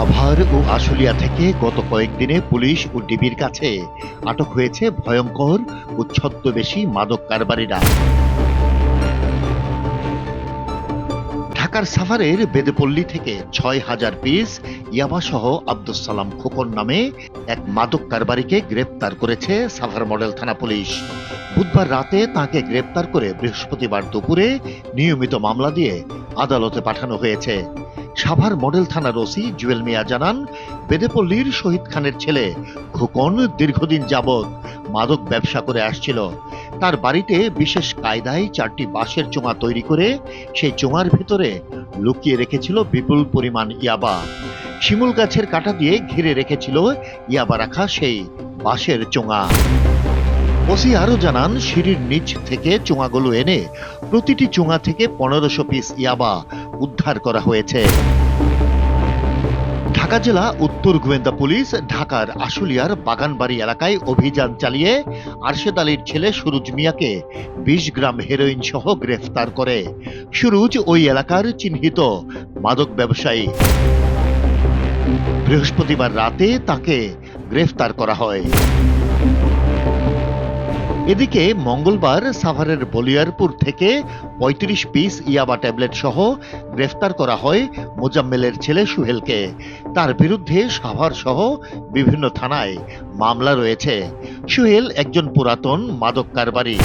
সাভার ও আশুলিয়া থেকে গত কয়েকদিনে পুলিশ ও ডিবির কাছে আটক হয়েছে ভয়ঙ্কর ও ছদ্মবেশী মাদক কারবারিরা। ঢাকার সাভারের বেদেপল্লী থেকে ছয় হাজার পিস ইয়াবাসহ আব্দুল সালাম খোকন নামে এক মাদক কারবারিকে গ্রেপ্তার করেছে সাভার মডেল থানা পুলিশ। বুধবার রাতে তাকে গ্রেপ্তার করে বৃহস্পতিবার দুপুরে নিয়মিত মামলা দিয়ে আদালতে পাঠানো হয়েছে। সাভার মডেল থানার ওসি জুয়েল মিয়া জানান, বেদেপল্লীর শহীদ খানের ছেলে খোকন দীর্ঘদিন যাবৎ মাদক ব্যবসা করে আসছিল। তার বাড়িতে বিশেষ কায়দায় চারটি বাঁশের চোঙা তৈরি করে সেই চোঙার ভেতরে লুকিয়ে রেখেছিল বিপুল পরিমাণ ইয়াবা। শিমুল গাছের কাটা দিয়ে ঘিরে রেখেছিল ইয়াবা রাখা সেই বাঁশের চোঙা ওসি আরও জানান, সিঁড়ির নিচ থেকে চোঙাগুলো এনে প্রতিটি চোঙা থেকে পনেরোশো পিস ইয়াবা উদ্ধার করা হয়েছে। ঢাকা জেলা, উত্তর গোয়েন্দা পুলিশ, ঢাকার আশুলিয়ার বাগানবাড়ি এলাকায় অভিযান চালিয়ে আরশেদ আলীর ছেলে সুরুজ মিয়াকে বিশ গ্রাম হেরোইন সহ গ্রেফতার করে। সুরুজ ওই এলাকার চিহ্নিত মাদক ব্যবসায়ী। বৃহস্পতিবার রাতে তাকে গ্রেফতার করা হয়। এদিকে মঙ্গলবার সাভারের বলিয়ারপুর থেকে পঁয়ত্রিশ পিস ইয়াবা ট্যাবলেট সহ গ্রেফতার করা হয় মোজাম্মেলের ছেলে সুহেলকে। তার বিরুদ্ধে সাভার সহ বিভিন্ন থানায় মামলা রয়েছে। সুহেল একজন পুরাতন মাদক কারবারি।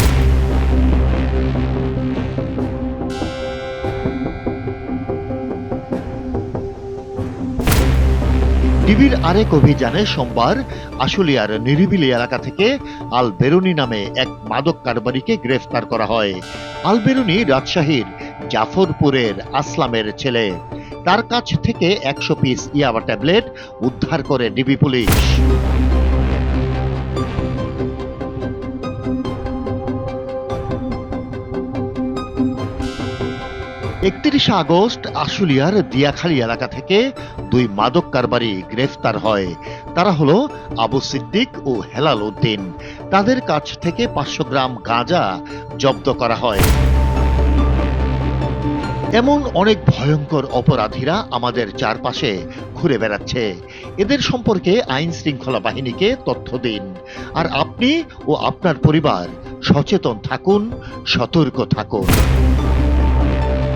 ডিবির আরেক অভিযানে সোমবার আশুলিয়ার নিরিবিলি এলাকা থেকে আল বেরুনি নামে এক মাদক কারবারিকে গ্রেফতার করা হয়। আল বেরুনি রাজশাহীর জাফরপুরের আসলামের ছেলে। তার কাছ থেকে একশো পিস ইয়াবা ট্যাবলেট উদ্ধার করে ডিবি পুলিশ। একত্রিশে আগস্ট আশুলিয়ার দিয়াখালী এলাকা থেকে দুই মাদক কারবারি গ্রেফতার হয়। তারা হলো আবু সিদ্দিক ও হেলাল উদ্দিন। তাদের কাছ থেকে পাঁচশো গ্রাম গাঁজা জব্দ করা হয়। এমন অনেক ভয়ঙ্কর অপরাধীরা আমাদের চারপাশে ঘুরে বেড়াচ্ছে। এদের সম্পর্কে আইন শৃঙ্খলা বাহিনীকে তথ্য দিন। আর আপনি ও আপনার পরিবার সচেতন থাকুন, সতর্ক থাকুন।